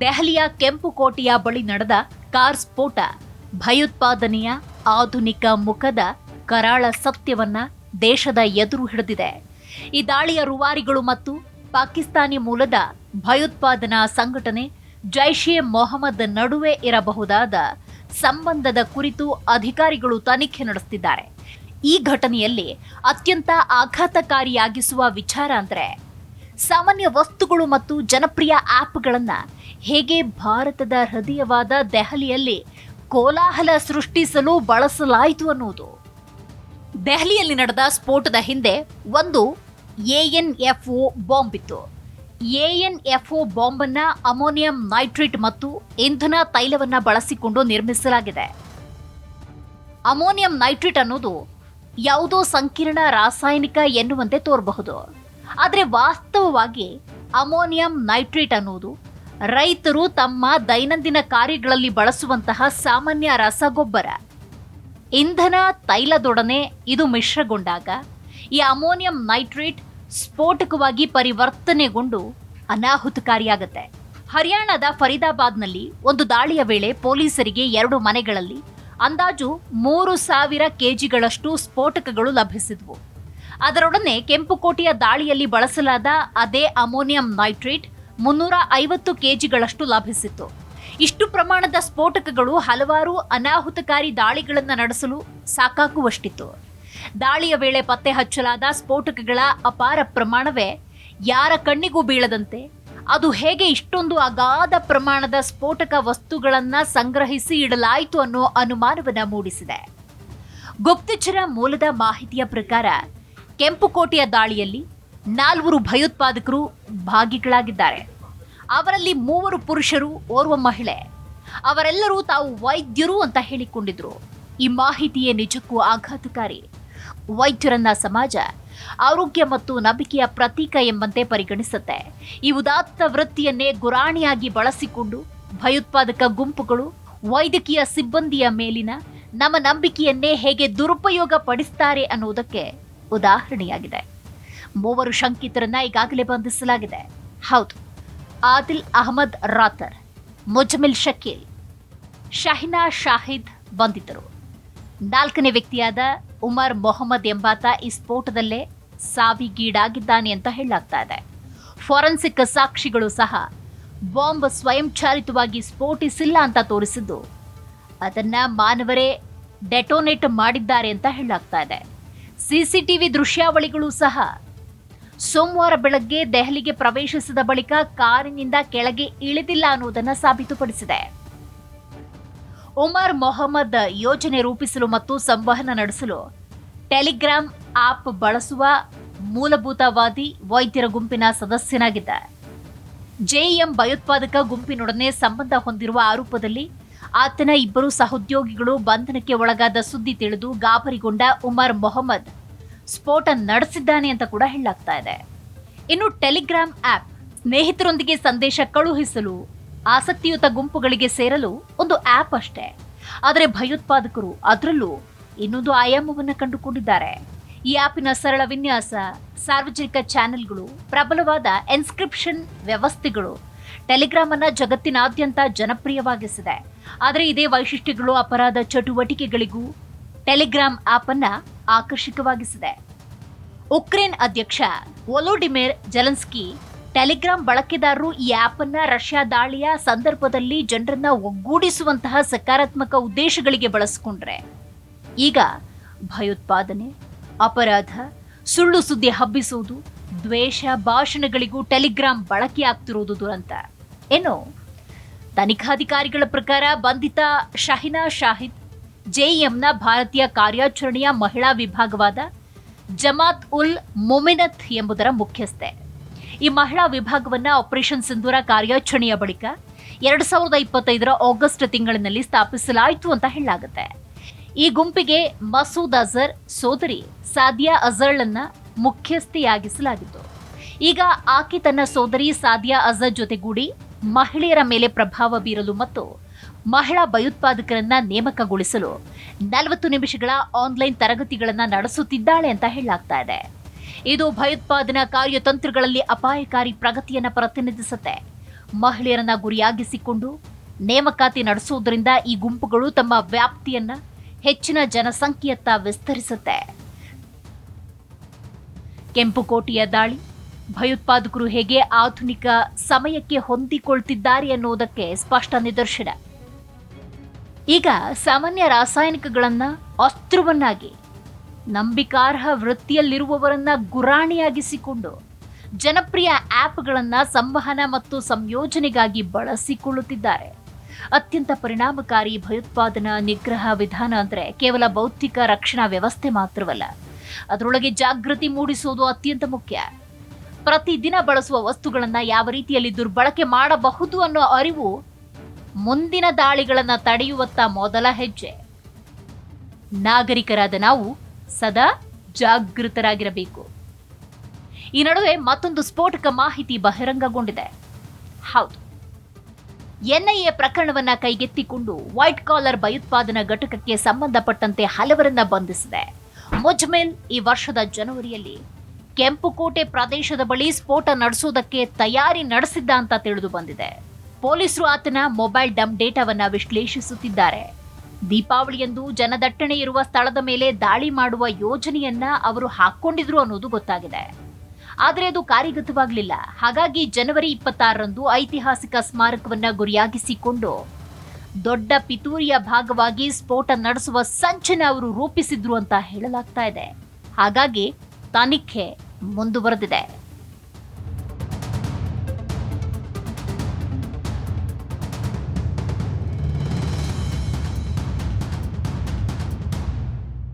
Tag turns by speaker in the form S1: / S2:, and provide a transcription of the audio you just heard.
S1: ದೆಹಲಿಯ ಕೆಂಪುಕೋಟೆಯ ಬಳಿ ನಡೆದ ಕಾರ್ ಸ್ಫೋಟ. ಭಯೋತ್ಪಾದನೆಯ ಆಧುನಿಕ ಮುಖದ ಕರಾಳ ಸತ್ಯವನ್ನ ದೇಶದ ಎದುರು ಹಿಡಿದಿದೆ. ಈ ದಾಳಿಯ ರುವಾರಿಗಳು ಮತ್ತು ಪಾಕಿಸ್ತಾನಿ ಮೂಲದ ಭಯೋತ್ಪಾದನಾ ಸಂಘಟನೆ ಜೈಷ್ ಎ ಮೊಹಮ್ಮದ್ ನಡುವೆ ಇರಬಹುದಾದ ಸಂಬಂಧದ ಕುರಿತು ಅಧಿಕಾರಿಗಳು ತನಿಖೆ ನಡೆಸುತ್ತಿದ್ದಾರೆ ಈ ಘಟನೆಯಲ್ಲಿ ಅತ್ಯಂತ ಆಘಾತಕಾರಿಯಾಗಿಸುವ ವಿಚಾರ ಅಂದ್ರೆ ಸಾಮಾನ್ಯ ವಸ್ತುಗಳು ಮತ್ತು ಜನಪ್ರಿಯ ಆ್ಯಪ್ಗಳನ್ನು ಹೇಗೆ ಭಾರತದ ಹೃದಯವಾದ ದೆಹಲಿಯಲ್ಲಿ ಕೋಲಾಹಲ ಸೃಷ್ಟಿಸಲು ಬಳಸಲಾಯಿತು ಅನ್ನುವುದು ದೆಹಲಿಯಲ್ಲಿ ನಡೆದ ಸ್ಫೋಟದ ಹಿಂದೆ ಒಂದು ಎನ್ ಎಫ್ ಒ ಬಾಂಬ್ ಇತ್ತು. ಎಎನ್ಎಫ್ಒ ಒ ಅನ್ನ ಅಮೋನಿಯಂ ನೈಟ್ರೇಟ್ ಮತ್ತು ಇಂಧನ ತೈಲವನ್ನ ಬಳಸಿಕೊಂಡು ನಿರ್ಮಿಸಲಾಗಿದೆ. ಅಮೋನಿಯಂ ನೈಟ್ರೇಟ್ ಅನ್ನೋದು ಯಾವುದೋ ಸಂಕೀರ್ಣ ರಾಸಾಯನಿಕ ಎನ್ನುವಂತೆ ತೋರಬಹುದು. ಆದರೆ ವಾಸ್ತವವಾಗಿ ಅಮೋನಿಯಂ ನೈಟ್ರೇಟ್ ಅನ್ನೋದು ರೈತರು ತಮ್ಮ ದೈನಂದಿನ ಕಾರ್ಯಗಳಲ್ಲಿ ಬಳಸುವಂತಹ ಸಾಮಾನ್ಯ ರಸಗೊಬ್ಬರ. ಇಂಧನ ತೈಲದೊಡನೆ ಇದು ಮಿಶ್ರಗೊಂಡಾಗ ಈ ಅಮೋನಿಯಂ ನೈಟ್ರೇಟ್ ಸ್ಫೋಟಕವಾಗಿ ಪರಿವರ್ತನೆಗೊಂಡು ಅನಾಹುತಕಾರಿಯಾಗುತ್ತೆ. ಹರಿಯಾಣದ ಫರೀದಾಬಾದ್ನಲ್ಲಿ ಒಂದು ದಾಳಿಯ ವೇಳೆ ಪೊಲೀಸರಿಗೆ ಎರಡು ಮನೆಗಳಲ್ಲಿ ಅಂದಾಜು ಮೂರು ಸಾವಿರ ಕೆಜಿಗಳಷ್ಟು ಸ್ಫೋಟಕಗಳು ಲಭಿಸಿದ್ವು. ಅದರೊಡನೆ ಕೆಂಪುಕೋಟೆಯ ದಾಳಿಯಲ್ಲಿ ಬಳಸಲಾದ ಅದೇ ಅಮೋನಿಯಂ ನೈಟ್ರೇಟ್ ಮುನ್ನೂರ ಐವತ್ತು ಕೆಜಿಗಳಷ್ಟು ಲಭಿಸಿತ್ತು. ಇಷ್ಟು ಪ್ರಮಾಣದ ಸ್ಫೋಟಕಗಳು ಹಲವಾರು ಅನಾಹುತಕಾರಿ ದಾಳಿಗಳನ್ನು ನಡೆಸಲು ಸಾಕಾಗುವಷ್ಟಿತ್ತು ದಾಳಿಯ ವೇಳೆ ಪತ್ತೆ ಹಚ್ಚಲಾದ ಸ್ಫೋಟಕಗಳ ಅಪಾರ ಪ್ರಮಾಣವೇ ಯಾರ ಕಣ್ಣಿಗೂ ಬೀಳದಂತೆ, ಅದು ಹೇಗೆ ಇಷ್ಟೊಂದು ಅಗಾಧ ಪ್ರಮಾಣದ ಸ್ಫೋಟಕ ವಸ್ತುಗಳನ್ನು ಸಂಗ್ರಹಿಸಿ ಇಡಲಾಯಿತು ಅನ್ನೋ ಅನುಮಾನವನ್ನು ಮೂಡಿಸಿದೆ. ಗುಪ್ತಚರ ಮೂಲದ ಮಾಹಿತಿಯ ಪ್ರಕಾರ ಕೆಂಪುಕೋಟೆಯ ದಾಳಿಯಲ್ಲಿ ನಾಲ್ವರು ಭಯೋತ್ಪಾದಕರು ಭಾಗಿಗಳಾಗಿದ್ದಾರೆ. ಅವರಲ್ಲಿ ಮೂವರು ಪುರುಷರು, ಓರ್ವ ಮಹಿಳೆ. ಅವರೆಲ್ಲರೂ ತಾವು ವೈದ್ಯರು ಅಂತ ಹೇಳಿಕೊಂಡಿದ್ರು. ಈ ಮಾಹಿತಿಯೇ ನಿಜಕ್ಕೂ ಆಘಾತಕಾರಿ. ವೈದ್ಯರನ್ನ ಸಮಾಜ ಆರೋಗ್ಯ ಮತ್ತು ನಂಬಿಕೆಯ ಪ್ರತೀಕ ಎಂಬಂತೆ ಪರಿಗಣಿಸುತ್ತೆ. ಈ ಉದಾತ್ತ ವೃತ್ತಿಯನ್ನೇ ಗುರಾಣಿಯಾಗಿ ಬಳಸಿಕೊಂಡು ಭಯೋತ್ಪಾದಕ ಗುಂಪುಗಳು ವೈದ್ಯಕೀಯ ಸಿಬ್ಬಂದಿಯ ಮೇಲಿನ ನಮ್ಮ ನಂಬಿಕೆಯನ್ನೇ ಹೇಗೆ ದುರುಪಯೋಗ ಪಡಿಸ್ತಾರೆ ಅನ್ನುವುದಕ್ಕೆ ಉದಾಹರಣೆಯಾಗಿದೆ. ಮೂವರು ಶಂಕಿತರನ್ನ ಈಗಾಗಲೇ ಬಂಧಿಸಲಾಗಿದೆ. ಹೌದು, ಆದಿಲ್ ಅಹಮದ್ ರಾತರ್ ಮುಜಮಿಲ್ ಶಕೀಲ್, ಶಹಿನಾ ಶಾಹಿದ್ ಬಂಧಿತರು. ನಾಲ್ಕನೇ ವ್ಯಕ್ತಿಯಾದ ಉಮರ್ ಮೊಹಮ್ಮದ್ ಎಂಬಾತ ಈ ಸ್ಫೋಟದಲ್ಲೇ ಸಾವಿಗೀಡಾಗಿದ್ದಾನೆ ಅಂತ ಹೇಳಲಾಗ್ತಾ ಇದೆ. ಫಾರೆನ್ಸಿಕ್ ಸಾಕ್ಷಿಗಳು ಸಹ ಬಾಂಬ್ ಸ್ವಯಂಚಾಲಿತವಾಗಿ ಸ್ಫೋಟಿಸಿಲ್ಲ ಅಂತ ತೋರಿಸಿದ್ದು, ಅದನ್ನ ಮಾನವರೇ ಡೆಟೋನೇಟ್ ಮಾಡಿದ್ದಾರೆ ಅಂತ ಹೇಳಲಾಗ್ತಾ ಇದೆ. ಸಿಸಿಟಿವಿ ದೃಶ್ಯಾವಳಿಗಳು ಸಹ. ಸೋಮವಾರ ಬೆಳಗ್ಗೆ ದೆಹಲಿಗೆ ಪ್ರವೇಶಿಸಿದ ಬಳಿಕ ಕಾರಿನಿಂದ ಕೆಳಗೆ ಇಳಿದಿಲ್ಲ ಅನ್ನುವುದನ್ನು ಸಾಬೀತುಪಡಿಸಿದೆ. ಉಮರ್ ಮೊಹಮ್ಮದ್ ಯೋಜನೆ ರೂಪಿಸಲು ಮತ್ತು ಸಂವಹನ ನಡೆಸಲು ಟೆಲಿಗ್ರಾಮ್ ಆಪ್ ಬಳಸುವ ಮೂಲಭೂತವಾದಿ ವೈದ್ಯರ ಗುಂಪಿನ ಸದಸ್ಯನಾಗಿದ್ದ. ಜೆಎಂ ಭಯೋತ್ಪಾದಕ ಗುಂಪಿನೊಡನೆ ಸಂಬಂಧ ಹೊಂದಿರುವ ಆರೋಪದಲ್ಲಿ ಆತನ ಇಬ್ಬರು ಸಹೋದ್ಯೋಗಿಗಳು ಬಂಧನಕ್ಕೆ ಒಳಗಾದ ಸುದ್ದಿ ತಿಳಿದು ಗಾಬರಿಗೊಂಡ ಉಮರ್ ಮೊಹಮ್ಮದ್ ಸ್ಫೋಟ ನಡೆಸಿದ್ದಾನೆ ಅಂತ ಕೂಡ ಹೇಳಲಾಗ್ತಾ ಇದೆ. ಇನ್ನು ಟೆಲಿಗ್ರಾಮ್ ಆಪ್ ಸ್ನೇಹಿತರೊಂದಿಗೆ ಸಂದೇಶ ಕಳುಹಿಸಲು, ಆಸಕ್ತಿಯುತ ಗುಂಪುಗಳಿಗೆ ಸೇರಲು ಒಂದು ಆಪ್ ಅಷ್ಟೇ. ಆದರೆ ಭಯೋತ್ಪಾದಕರು ಅದರಲ್ಲೂ ಇನ್ನೊಂದು ಆಯಾಮವನ್ನು ಕಂಡುಕೊಂಡಿದ್ದಾರೆ. ಈ ಆಪಿನ ಸರಳ ವಿನ್ಯಾಸ ಸಾರ್ವಜನಿಕ ಚಾನೆಲ್ಗಳು, ಪ್ರಬಲವಾದ ಎನ್ಸ್ಕ್ರಿಪ್ಷನ್ ವ್ಯವಸ್ಥೆಗಳು ಟೆಲಿಗ್ರಾಮ್ ಅನ್ನ ಜಗತ್ತಿನಾದ್ಯಂತ ಜನಪ್ರಿಯವಾಗಿಸಿದೆ. ಆದರೆ ಇದೇ ವೈಶಿಷ್ಟ್ಯಗಳು ಅಪರಾಧ ಚಟುವಟಿಕೆಗಳಿಗೂ ಟೆಲಿಗ್ರಾಮ್ ಆಪ್ ಅನ್ನ ಆಕರ್ಷಕವಾಗಿಸಿದೆ. ಉಕ್ರೇನ್ ಅಧ್ಯಕ್ಷ ವೊಲೋಡಿಮಿರ್ ಜಲನ್ಸ್ಕಿ ಟೆಲಿಗ್ರಾಮ್ ಬಳಕೆದಾರರು ಈ ಆಪ್ ಅನ್ನ ರಷ್ಯಾ ದಾಳಿಯ ಸಂದರ್ಭದಲ್ಲಿ ಜನರನ್ನ ಒಗ್ಗೂಡಿಸುವಂತಹ ಸಕಾರಾತ್ಮಕ ಉದ್ದೇಶಗಳಿಗೆ ಬಳಸಿಕೊಂಡ್ರೆ. ಈಗ ಭಯೋತ್ಪಾದನೆ, ಅಪರಾಧ, ಸುಳ್ಳು ಸುದ್ದಿ ಹಬ್ಬಿಸುವುದು, ದ್ವೇಷ ಭಾಷಣಗಳಿಗೂ ಟೆಲಿಗ್ರಾಮ್ ಬಳಕೆಯಾಗ್ತಿರುವುದು ದುರಂತ. ಏನು ತನಿಖಾಧಿಕಾರಿಗಳ ಪ್ರಕಾರ ಬಂಧಿತ ಶಹಿನಾ ಶಾಹಿದ್ ಜೆಇಎಂನ ಭಾರತೀಯ ಕಾರ್ಯಾಚರಣೆಯ ಮಹಿಳಾ ವಿಭಾಗವಾದ ಜಮಾತ್ ಉಲ್ ಮೊಮಿನತ್ ಎಂಬುದರ ಮುಖ್ಯಸ್ಥೆ. ಈ ಮಹಿಳಾ ವಿಭಾಗವನ್ನ ಆಪರೇಷನ್ ಸಿಂಧೂರ ಕಾರ್ಯಾಚರಣೆಯ ಬಳಿಕ ಎರಡ್ ಸಾವಿರದ ಇಪ್ಪತ್ತೈದರ ಆಗಸ್ಟ್ ತಿಂಗಳಿನಲ್ಲಿ ಸ್ಥಾಪಿಸಲಾಯಿತು ಅಂತ ಹೇಳಲಾಗುತ್ತೆ. ಈ ಗುಂಪಿಗೆ ಮಸೂದ್ ಅಜರ್ ಸೋದರಿ ಸಾದಿಯಾ ಅಜರ್ಳನ್ನ ಮುಖ್ಯಸ್ಥೆಯಾಗಿಸಲಾಗಿತ್ತು. ಈಗ ಆಕೆ ತನ್ನ ಸೋದರಿ ಸಾದಿಯಾ ಅಜರ್ ಜೊತೆಗೂಡಿ ಮಹಿಳೆಯರ ಮೇಲೆ ಪ್ರಭಾವ ಬೀರಲು ಮತ್ತು ಮಹಿಳಾ ಭಯೋತ್ಪಾದಕರನ್ನ ನೇಮಕಗೊಳಿಸಲು ನಲವತ್ತು ನಿಮಿಷಗಳ ಆನ್ಲೈನ್ ತರಗತಿಗಳನ್ನ ನಡೆಸುತ್ತಿದ್ದಾಳೆ ಅಂತ ಹೇಳಲಾಗ್ತಾ ಇದೆ. ಇದು ಭಯೋತ್ಪಾದನಾ ಕಾರ್ಯತಂತ್ರಗಳಲ್ಲಿ ಅಪಾಯಕಾರಿ ಪ್ರಗತಿಯನ್ನ ಪ್ರತಿನಿಧಿಸುತ್ತೆ. ಮಹಿಳೆಯರನ್ನ ಗುರಿಯಾಗಿಸಿಕೊಂಡು ನೇಮಕಾತಿ ನಡೆಸುವುದರಿಂದ ಈ ಗುಂಪುಗಳು ತಮ್ಮ ವ್ಯಾಪ್ತಿಯನ್ನ ಹೆಚ್ಚಿನ ಜನಸಂಖ್ಯೆಯತ್ತ ವಿಸ್ತರಿಸುತ್ತೆ. ಕೆಂಪುಕೋಟೆಯ ದಾಳಿ ಭಯೋತ್ಪಾದಕರು ಹೇಗೆ ಆಧುನಿಕ ಸಮಯಕ್ಕೆ ಹೊಂದಿಕೊಳ್ತಿದ್ದಾರೆ ಅನ್ನೋದಕ್ಕೆ ಸ್ಪಷ್ಟ ನಿದರ್ಶನ. ಈಗ ಸಾಮಾನ್ಯ ರಾಸಾಯನಿಕಗಳನ್ನ ಅಸ್ತ್ರವನ್ನಾಗಿ, ನಂಬಿಕಾರ್ಹ ವೃತ್ತಿಯಲ್ಲಿರುವವರನ್ನ ಗುರಾಣಿಯಾಗಿಸಿಕೊಂಡು, ಜನಪ್ರಿಯ ಆ್ಯಪ್ಗಳನ್ನ ಸಂವಹನ ಮತ್ತು ಸಂಯೋಜನೆಗಾಗಿ ಬಳಸಿಕೊಳ್ಳುತ್ತಿದ್ದಾರೆ. ಅತ್ಯಂತ ಪರಿಣಾಮಕಾರಿ ಭಯೋತ್ಪಾದನಾ ನಿಗ್ರಹ ವಿಧಾನ ಅಂದ್ರೆ ಕೇವಲ ಬೌದ್ಧಿಕ ರಕ್ಷಣಾ ವ್ಯವಸ್ಥೆ ಮಾತ್ರವಲ್ಲ, ಅದರೊಳಗೆ ಜಾಗೃತಿ ಮೂಡಿಸುವುದು ಅತ್ಯಂತ ಮುಖ್ಯ. ಪ್ರತಿದಿನ ಬಳಸುವ ವಸ್ತುಗಳನ್ನ ಯಾವ ರೀತಿಯಲ್ಲಿ ದುರ್ಬಳಕೆ ಮಾಡಬಹುದು ಅನ್ನೋ ಅರಿವು ಮುಂದಿನ ದಾಳಿಗಳನ್ನ ತಡೆಯುವತ್ತ ಮೊದಲ ಹೆಜ್ಜೆ. ನಾಗರಿಕರಾದ ನಾವು ಸದಾ ಜಾಗೃತರಾಗಿರಬೇಕು. ಈ ನಡುವೆ ಮತ್ತೊಂದು ಸ್ಫೋಟಕ ಮಾಹಿತಿ ಬಹಿರಂಗಗೊಂಡಿದೆ. ಹೌದು. ಎನ್ಐಎ ಪ್ರಕರಣವನ್ನ ಕೈಗೆತ್ತಿಕೊಂಡು ವೈಟ್ ಕಾಲರ್ ಭಯೋತ್ಪಾದನಾ ಘಟಕಕ್ಕೆ ಸಂಬಂಧಪಟ್ಟಂತೆ ಹಲವರನ್ನ ಬಂಧಿಸಿದೆ. ಮುಜ್ಮಿಲ್ ಈ ವರ್ಷದ ಜನವರಿಯಲ್ಲಿ ಕೆಂಪುಕೋಟೆ ಪ್ರದೇಶದ ಬಳಿ ಸ್ಫೋಟ ನಡೆಸುವುದಕ್ಕೆ ತಯಾರಿ ನಡೆಸಿದ್ದ ಅಂತ ತಿಳಿದು ಬಂದಿದೆ. ಪೊಲೀಸರು ಆತನ ಮೊಬೈಲ್ ಡಮ್ ಡೇಟಾವನ್ನ ವಿಶ್ಲೇಷಿಸುತ್ತಿದ್ದಾರೆ. ದೀಪಾವಳಿಯಂದು ಜನದಟ್ಟಣೆ ಇರುವ ಸ್ಥಳದ ಮೇಲೆ ದಾಳಿ ಮಾಡುವ ಯೋಜನೆಯನ್ನ ಅವರು ಹಾಕೊಂಡಿದ್ರು ಅನ್ನೋದು ಗೊತ್ತಾಗಿದೆ. ಆದರೆ ಅದು ಕಾರ್ಯಗತವಾಗಲಿಲ್ಲ. ಹಾಗಾಗಿ ಜನವರಿ ಇಪ್ಪತ್ತಾರರಂದು ಐತಿಹಾಸಿಕ ಸ್ಮಾರಕವನ್ನ ಗುರಿಯಾಗಿಸಿಕೊಂಡು ದೊಡ್ಡ ಪಿತೂರಿಯ ಭಾಗವಾಗಿ ಸ್ಫೋಟ ನಡೆಸುವ ಸಂಚನ ಅವರು ರೂಪಿಸಿದ್ರು ಅಂತ ಹೇಳಲಾಗ್ತಾ ಇದೆ. ಹಾಗಾಗಿ ತನಿಖೆ ಮುಂದುವರೆದಿದೆ.